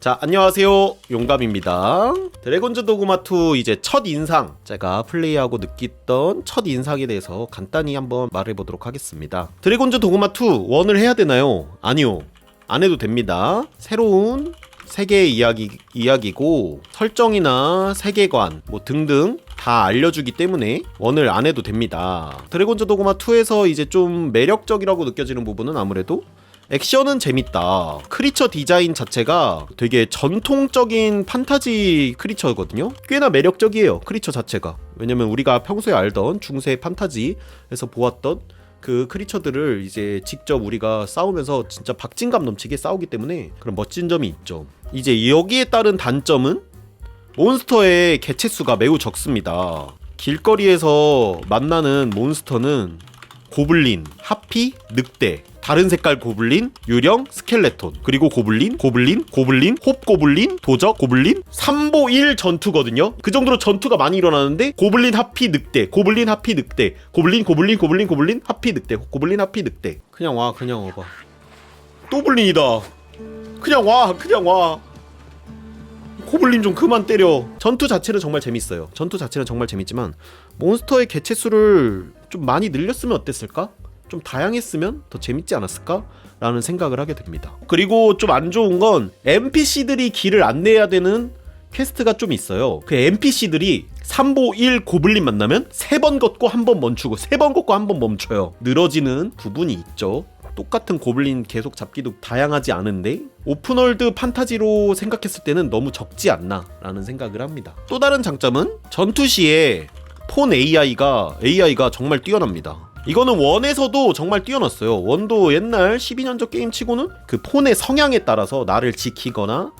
자 안녕하세요. 용감입니다. 드래곤즈 도그마2 이제 첫 인상 제가 플레이하고 느꼈던 첫 인상에 대해서 간단히 한번 말해보도록 하겠습니다. 드래곤즈 도그마2 원을 해야 되나요? 아니요. 안 해도 됩니다. 새로운 세계의 이야기, 이야기고 설정이나 세계관 뭐 등등 다 알려주기 때문에 원을 안 해도 됩니다 드래곤즈 도그마 2에서 이제 좀 매력적이라고 느껴지는 부분은 아무래도 액션은 재밌다. 크리처 디자인 자체가 되게 전통적인 판타지 크리처거든요. 꽤나 매력적이에요. 크리처 자체가. 왜냐면 우리가 평소에 알던 중세 판타지에서 보았던 그 크리처들을 이제 직접 우리가 싸우면서 진짜 박진감 넘치게 싸우기 때문에 그런 멋진 점이 있죠. 이제 여기에 따른 단점은 몬스터의 개체 수가 매우 적습니다. 길거리에서 만나는 몬스터는 고블린, 하피, 늑대, 다른 색깔 고블린, 유령, 스켈레톤, 그리고 고블린, 고블린, 고블린, 홉고블린, 도적, 고블린, 3보 1 전투거든요. 그 정도로 전투가 많이 일어나는데 고블린, 하피, 늑대, 고블린, 하피, 늑대, 고블린, 고블린, 고블린, 고블린, 하피, 늑대, 고블린, 하피, 늑대. 그냥 와, 그냥 와봐. 또 블린이다. 그냥 와, 그냥 와. 고블린 좀 그만 때려. 전투 자체는 정말 재밌어요. 전투 자체는 정말 재밌지만 몬스터의 개체 수를 좀 많이 늘렸으면 어땠을까? 좀 다양했으면 더 재밌지 않았을까? 라는 생각을 하게 됩니다. 그리고 좀 안 좋은 건 NPC들이 길을 안내해야 되는 퀘스트가 좀 있어요. 그 NPC들이 3보 1 고블린 만나면 3번 걷고 한 번 멈추고 3번 걷고 한 번 멈춰요. 늘어지는 부분이 있죠. 똑같은 고블린 계속 잡기도 다양하지 않은데 오픈월드 판타지로 생각했을 때는 너무 적지 않나 라는 생각을 합니다. 또 다른 장점은 전투 시에 폰 AI가 AI가 정말 뛰어납니다. 이거는 원에서도 정말 뛰어났어요. 원도 옛날 12년 전 게임 치고는 그 폰의 성향에 따라서 나를 지키거나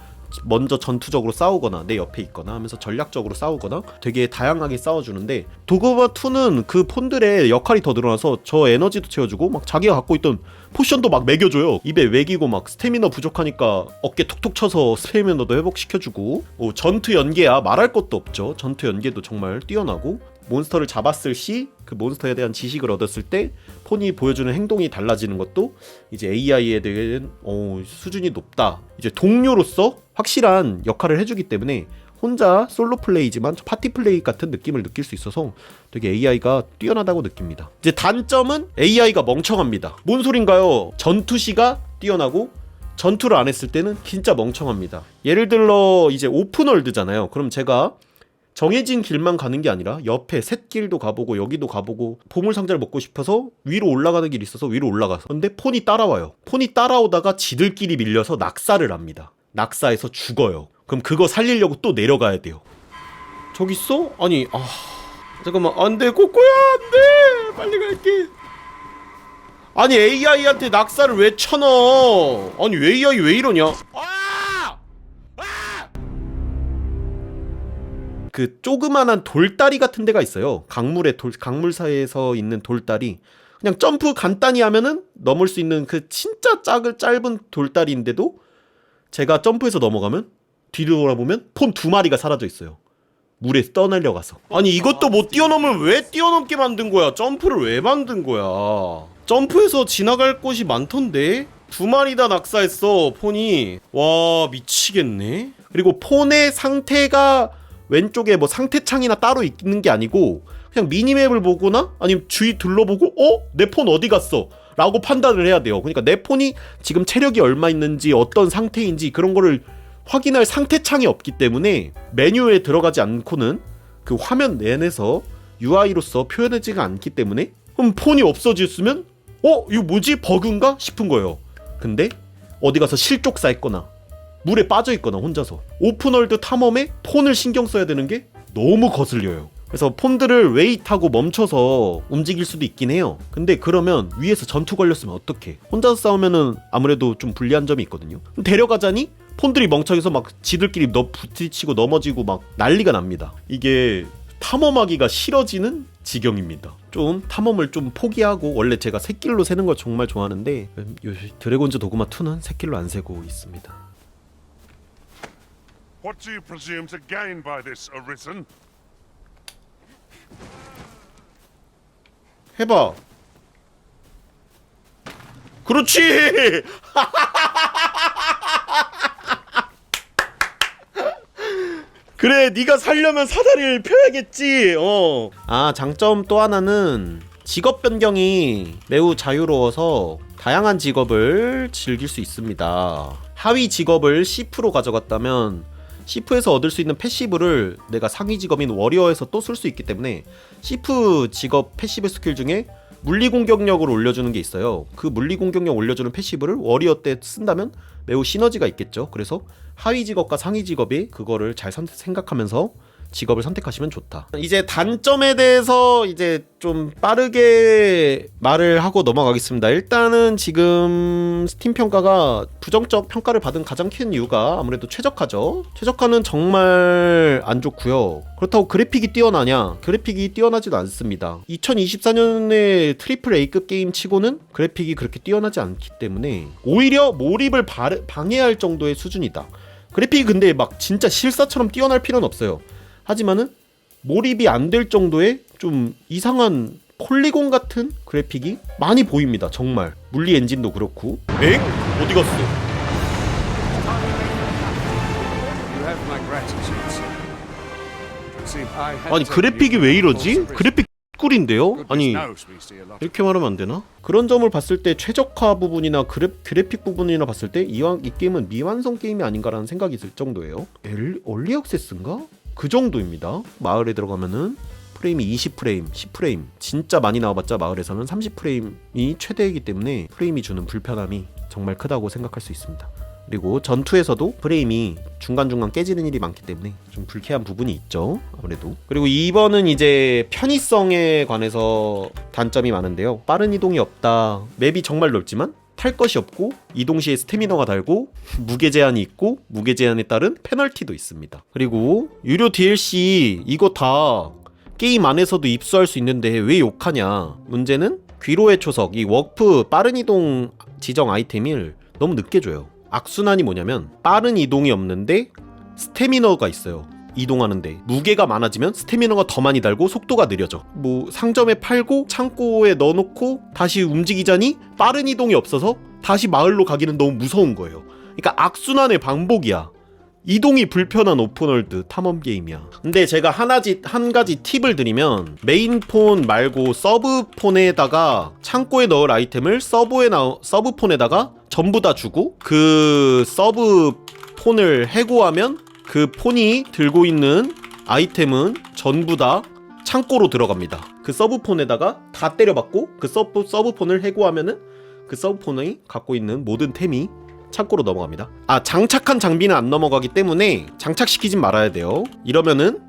먼저 전투적으로 싸우거나 내 옆에 있거나 하면서 전략적으로 싸우거나 되게 다양하게 싸워주는데 도그바 2는 그 폰들의 역할이 더 늘어나서 저 에너지도 채워주고 막 자기가 갖고 있던 포션도 막 먹여줘요. 입에 먹이고 막 스태미너 부족하니까 어깨 툭툭 쳐서 스태미너도 회복시켜주고. 뭐 전투 연계야. 말할 것도 없죠. 전투 연계도 정말 뛰어나고 몬스터를 잡았을 시 그 몬스터에 대한 지식을 얻었을 때 폰이 보여주는 행동이 달라지는 것도 이제 AI에 대한 어, 수준이 높다. 이제 동료로서 확실한 역할을 해주기 때문에 혼자 솔로 플레이지만 파티 플레이 같은 느낌을 느낄 수 있어서 되게 AI가 뛰어나다고 느낍니다. 이제 단점은 AI가 멍청합니다. 뭔 소린가요? 전투시가 뛰어나고 전투를 안 했을 때는 진짜 멍청합니다. 예를 들어 이제 오픈월드잖아요. 그럼 제가 정해진 길만 가는 게 아니라 옆에 샛길도 가보고 여기도 가보고 보물 상자를 먹고 싶어서 위로 올라가는 길이 있어서 위로 올라가서. 근데 폰이 따라와요. 폰이 따라오다가 지들끼리 밀려서 낙사를 합니다. 낙사해서 죽어요. 그럼 그거 살리려고 또 내려가야 돼요. 저기 있어? 아니 아 잠깐만. 안돼. 꼬꼬야 안돼. 빨리 갈게. 아니 AI한테 낙사를 왜 쳐넣어? 아니 왜 AI 왜 이러냐? 아! 그 조그만한 돌다리 같은 데가 있어요. 강물에 돌 강물 사이에서 있는 돌다리. 그냥 점프 간단히 하면은 넘을 수 있는 그 진짜 작은 짧은 돌다리인데도 제가 점프해서 넘어가면 뒤로 돌아보면 폰 두 마리가 사라져 있어요. 물에 떠내려가서. 아니 이것도 못 뛰어넘으면 왜 뛰어넘게 만든 거야? 점프를 왜 만든 거야? 점프해서 지나갈 곳이 많던데? 두 마리 다 낙사했어 폰이. 와 미치겠네. 그리고 폰의 상태가 왼쪽에 뭐 상태 창이나 따로 있는 게 아니고 그냥 미니맵을 보거나 아니면 주위 둘러보고 어? 내 폰 어디 갔어? 라고 판단을 해야 돼요. 그러니까 내 폰이 지금 체력이 얼마 있는지 어떤 상태인지 그런 거를 확인할 상태 창이 없기 때문에 메뉴에 들어가지 않고는 그 화면 내에서 UI로서 표현하지가 않기 때문에 그럼 폰이 없어졌으면 어? 이거 뭐지? 버그인가? 싶은 거예요. 근데 어디 가서 실족사 했거나 물에 빠져 있거나 혼자서 오픈월드 탐험에 폰을 신경 써야 되는 게 너무 거슬려요. 그래서 폰들을 웨이트하고 멈춰서 움직일 수도 있긴 해요. 근데 그러면 위에서 전투 걸렸으면 어떡해? 혼자서 싸우면은 아무래도 좀 불리한 점이 있거든요. 데려가자니 폰들이 멍청해서 막 지들끼리 너 부딪히고 넘어지고 막 난리가 납니다. 이게 탐험하기가 싫어지는 지경입니다. 좀 탐험을 좀 포기하고 원래 제가 새길로 세는 걸 정말 좋아하는데 요 드래곤즈 도그마 2는 새길로 안 세고 있습니다. What do you presume to gain by this, Arisen? 해봐. 그렇지. 그래, 네가 살려면 사다리를 펴야겠지. 어. 아, 장점 또 하나는 직업 변경이 매우 자유로워서 다양한 직업을 즐길 수 있습니다. 하위 직업을 C프로 가져갔다면 C프에서 얻을 수 있는 패시브를 내가 상위 직업인 워리어에서 또 쓸 수 있기 때문에 C프 직업 패시브 스킬 중에 물리 공격력을 올려주는 게 있어요. 그 물리 공격력 올려주는 패시브를 워리어 때 쓴다면 매우 시너지가 있겠죠. 그래서 하위 직업과 상위 직업이 그거를 잘 선- 생각하면서 직업을 선택하시면 좋다. 이제 단점에 대해서 이제 좀 빠르게 말을 하고 넘어가겠습니다. 일단은 지금 스팀 평가가 부정적 평가를 받은 가장 큰 이유가 아무래도 최적화죠. 최적화는 정말 안 좋고요. 그렇다고 그래픽이 뛰어나냐? 그래픽이 뛰어나지도 않습니다. 2024년에 트리플 A급 게임 치고는 그래픽이 그렇게 뛰어나지 않기 때문에 오히려 몰입을 바- 방해할 정도의 수준이다. 그래픽이 근데 막 진짜 실사처럼 뛰어날 필요는 없어요. 하지만은 몰입이 안 될 정도의 좀 이상한 폴리곤 같은 그래픽이 많이 보입니다. 정말 물리 엔진도 그렇고. 엥? 어디 갔어? 아니 그래픽이 왜 이러지? 그래픽 꿀인데요? 아니 이렇게 말하면 안 되나? 그런 점을 봤을 때 최적화 부분이나 그래, 그래픽 부분이나 봤을 때 이왕 이 게임은 미완성 게임이 아닌가라는 생각이 들 정도예요. 엘, 얼리 액세스인가? 그 정도입니다. 마을에 들어가면은 프레임이 20프레임, 10프레임 진짜 많이 나와봤자 마을에서는 30프레임이 최대이기 때문에 프레임이 주는 불편함이 정말 크다고 생각할 수 있습니다. 그리고 전투에서도 프레임이 중간중간 깨지는 일이 많기 때문에 좀 불쾌한 부분이 있죠. 아무래도. 그리고 2번은 이제 편의성에 관해서 단점이 많은데요. 빠른 이동이 없다. 맵이 정말 넓지만 탈 것이 없고 이 동 시에 스태미너가 달고 무게 제한이 있고 무게 제한에 따른 페널티도 있습니다. 그리고 유료 DLC 이거 다 게임 안에서도 입수할 수 있는데 왜 욕하냐? 문제는 귀로의 초석 이 워프 빠른 이동 지정 아이템을 너무 늦게 줘요. 악순환이 뭐냐면 빠른 이동이 없는데 스태미너가 있어요. 이동하는데 무게가 많아지면 스태미너가 더 많이 달고 속도가 느려져. 뭐 상점에 팔고 창고에 넣어놓고 다시 움직이자니 빠른 이동이 없어서 다시 마을로 가기는 너무 무서운 거예요. 그러니까 악순환의 반복이야. 이동이 불편한 오픈월드 탐험 게임이야. 근데 제가 하나지 한 가지 팁을 드리면 메인폰 말고 서브폰에다가 창고에 넣을 아이템을 서브에 나 서브폰에다가 전부 다 주고 그 서브폰을 해고하면 그 폰이 들고 있는 아이템은 전부 다 창고로 들어갑니다. 그 서브폰에다가 다 때려박고 그 서브 서브폰을 해고하면은 그 서브폰이 갖고 있는 모든 템이 창고로 넘어갑니다. 아 장착한 장비는 안 넘어가기 때문에 장착시키진 말아야 돼요. 이러면은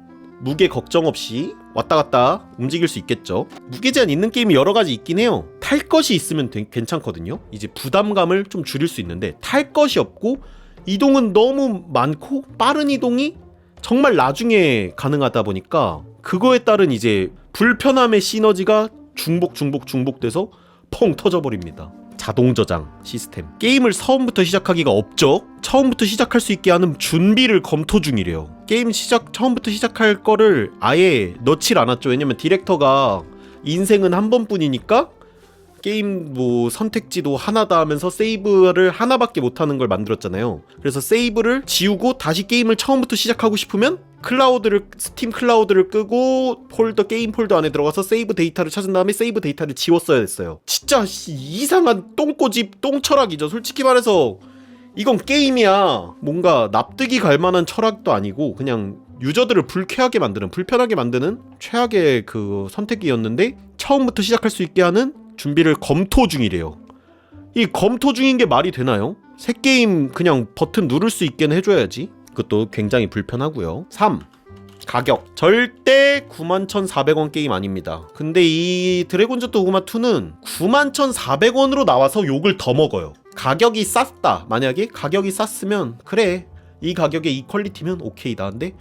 무게 걱정 없이 왔다 갔다 움직일 수 있겠죠. 무게 제한 있는 게임이 여러 가지 있긴 해요. 탈 것이 있으면 되- 괜찮거든요. 이제 부담감을 좀 줄일 수 있는데 탈 것이 없고 이동은 너무 많고 빠른 이동이 정말 나중에 가능하다 보니까 그거에 따른 이제 불편함의 시너지가 중복 중복 중복돼서 펑 터져버립니다. 자동 저장 시스템 게임을 처음부터 시작하기가 없죠. 처음부터 시작할 수 있게 하는 준비를 검토 중이래요. 게임 시작 처음부터 시작할 거를 아예 넣질 않았죠. 왜냐면 디렉터가 인생은 한 번뿐이니까 게임 뭐 선택지도 하나다 하면서 세이브를 하나밖에 못하는 걸 만들었잖아요. 그래서 세이브를 지우고 다시 게임을 처음부터 시작하고 싶으면 클라우드를 스팀 클라우드를 끄고 폴더 게임 폴더 안에 들어가서 세이브 데이터를 찾은 다음에 세이브 데이터를 지웠어야 했어요. 진짜 씨, 이상한 똥꼬집 똥철학이죠. 솔직히 말해서 이건 게임이야. 뭔가 납득이 갈 만한 철학도 아니고 그냥 유저들을 불쾌하게 만드는 불편하게 만드는 최악의 그 선택이었는데 처음부터 시작할 수 있게 하는 준비를 검토 중이래요. 이 검토 중인 게 말이 되나요? 새 게임 그냥 버튼 누를 수 있게는 해줘야지. 그것도 굉장히 불편하고요. 3. 가격 절대 91,400원 게임 아닙니다. 근데 이 드래곤즈 도그마 2는 91,400원으로 나와서 욕을 더 먹어요. 가격이 쌌다. 만약에 가격이 쌌으면 그래 이 가격에 이 퀄리티면 오케이다. 근데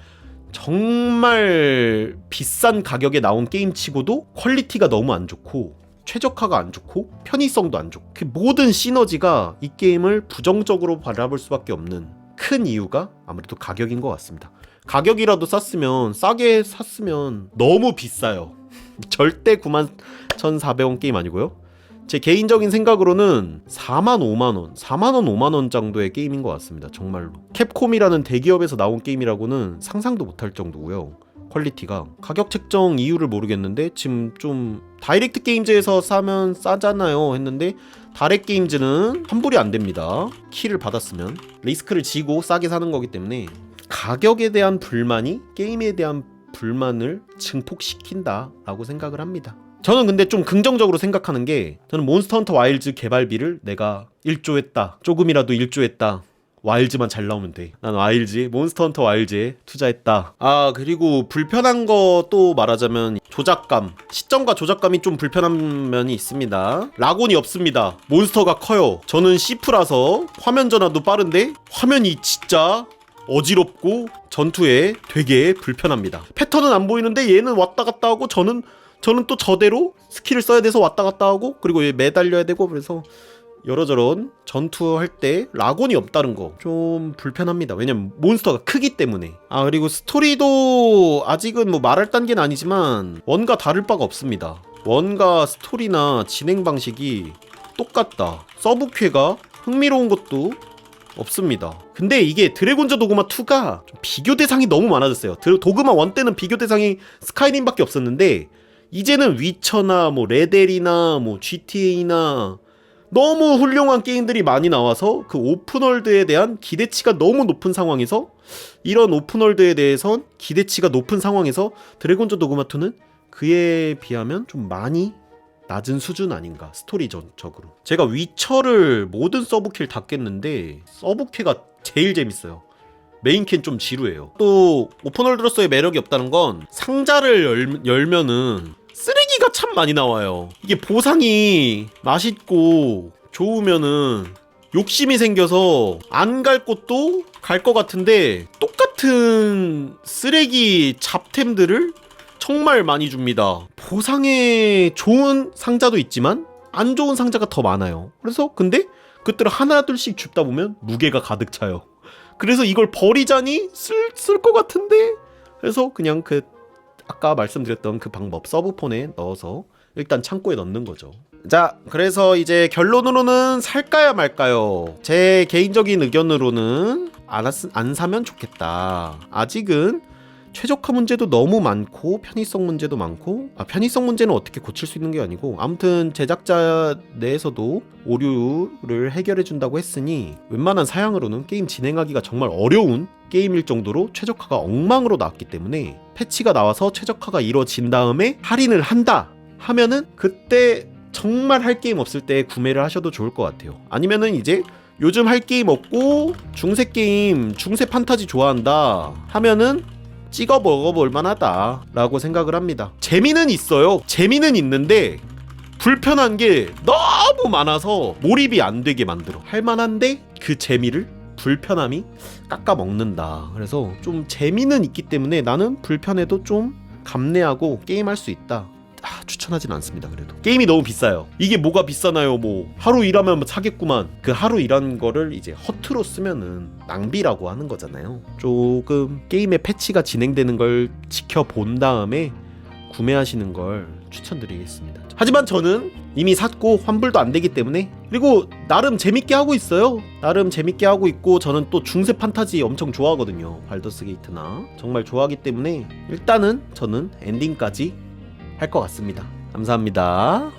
정말 비싼 가격에 나온 게임치고도 퀄리티가 너무 안 좋고 최적화가 안 좋고 편의성도 안 좋고 그 모든 시너지가 이 게임을 부정적으로 바라볼 수밖에 없는 큰 이유가 아무래도 가격인 것 같습니다. 가격이라도 쌌으면 싸게 샀으면 너무 비싸요. 절대 91,400원 게임 아니고요. 제 개인적인 생각으로는 4만 5만 원, 4만 원, 5만 원 정도의 게임인 것 같습니다. 정말로. 캡콤이라는 대기업에서 나온 게임이라고는 상상도 못할 정도고요. 퀄리티가 가격 책정 이유를 모르겠는데 지금 좀 다이렉트 게임즈에서 사면 싸잖아요 했는데 다렉 게임즈는 환불이 안 됩니다. 키를 받았으면 리스크를 지고 싸게 사는 거기 때문에 가격에 대한 불만이 게임에 대한 불만을 증폭시킨다라고 생각을 합니다. 저는 근데 좀 긍정적으로 생각하는 게 저는 몬스터 헌터 와일즈 개발비를 내가 일조했다. 조금이라도 일조했다. 와일즈만 잘 나오면 돼. 난 와일즈, 몬스터 헌터 와일즈에 투자했다. 아, 그리고 불편한 거 또 말하자면 조작감. 시점과 조작감이 좀 불편한 면이 있습니다. 라곤이 없습니다. 몬스터가 커요. 저는 C프라서 화면 전화도 빠른데 화면이 진짜 어지럽고 전투에 되게 불편합니다. 패턴은 안 보이는데 얘는 왔다 갔다 하고 저는 저는 또 저대로 스킬을 써야 돼서 왔다 갔다 하고 그리고 얘 매달려야 되고 그래서 여러저런 전투할 때 라곤이 없다는 거 좀 불편합니다. 왜냐면 몬스터가 크기 때문에. 아 그리고 스토리도 아직은 뭐 말할 단계는 아니지만 원과 다를 바가 없습니다. 원과 스토리나 진행 방식이 똑같다. 서브퀘가 흥미로운 것도 없습니다. 근데 이게 드래곤즈 도그마 2가 좀 비교 대상이 너무 많아졌어요. 드- 도그마 1 때는 비교 대상이 스카이림밖에 없었는데 이제는 위쳐나 뭐 레델이나 뭐 GTA나 너무 훌륭한 게임들이 많이 나와서 그 오픈월드에 대한 기대치가 너무 높은 상황에서 이런 오픈월드에 대해선 기대치가 높은 상황에서 드래곤즈 도그마 2는 그에 비하면 좀 많이 낮은 수준 아닌가 스토리적으로. 제가 위쳐를 모든 서브킬 다 깼는데 서브캐가 제일 재밌어요. 메인캔 좀 지루해요. 또 오픈월드로서의 매력이 없다는 건 상자를 열, 열면은 쓰레기가 참 많이 나와요 이게 보상이 맛있고 좋으면은 욕심이 생겨서 안 갈 곳도 갈 것 같은데 똑같은 쓰레기 잡템들을 정말 많이 줍니다. 보상에 좋은 상자도 있지만 안 좋은 상자가 더 많아요. 그래서 근데 그때를 하나둘씩 줍다 보면 무게가 가득 차요. 그래서 이걸 버리자니 쓸쓸것 같은데 그래서 그냥 그 아까 말씀드렸던 그 방법 서브폰에 넣어서 일단 창고에 넣는 거죠. 자, 그래서 이제 결론으로는 살까요 말까요? 제 개인적인 의견으로는 안, 왔- 안 사면 좋겠다. 아직은 최적화 문제도 너무 많고 편의성 문제도 많고 아 편의성 문제는 어떻게 고칠 수 있는 게 아니고 아무튼 제작자 내에서도 오류를 해결해 준다고 했으니 웬만한 사양으로는 게임 진행하기가 정말 어려운 게임일 정도로 최적화가 엉망으로 나왔기 때문에 패치가 나와서 최적화가 이루어진 다음에 할인을 한다 하면은 그때 정말 할 게임 없을 때 구매를 하셔도 좋을 것 같아요. 아니면은 이제 요즘 할 게임 없고 중세 게임 중세 판타지 좋아한다 하면은 찍어 먹어볼 만하다라고 생각을 합니다. 재미는 있어요. 재미는 있는데 불편한 게 너무 많아서 몰입이 안 되게 만들어. 할 만한데 그 재미를 불편함이 깎아 먹는다. 그래서 좀 재미는 있기 때문에 나는 불편해도 좀 감내하고 게임할 수 있다. 아, 추천하진 않습니다. 그래도 게임이 너무 비싸요. 이게 뭐가 비싸나요? 뭐 하루 일하면 뭐 사겠구만. 그 하루 일한 거를 이제 허투루 쓰면은 낭비라고 하는 거잖아요. 조금 게임의 패치가 진행되는 걸 지켜본 다음에 구매하시는 걸 추천드리겠습니다. 하지만 저는 이미 샀고 환불도 안 되기 때문에 그리고 나름 재밌게 하고 있어요. 나름 재밌게 하고 있고 저는 또 중세 판타지 엄청 좋아하거든요. 발더스 게이트나 정말 좋아하기 때문에 일단은 저는 엔딩까지 할 것 같습니다. 감사합니다.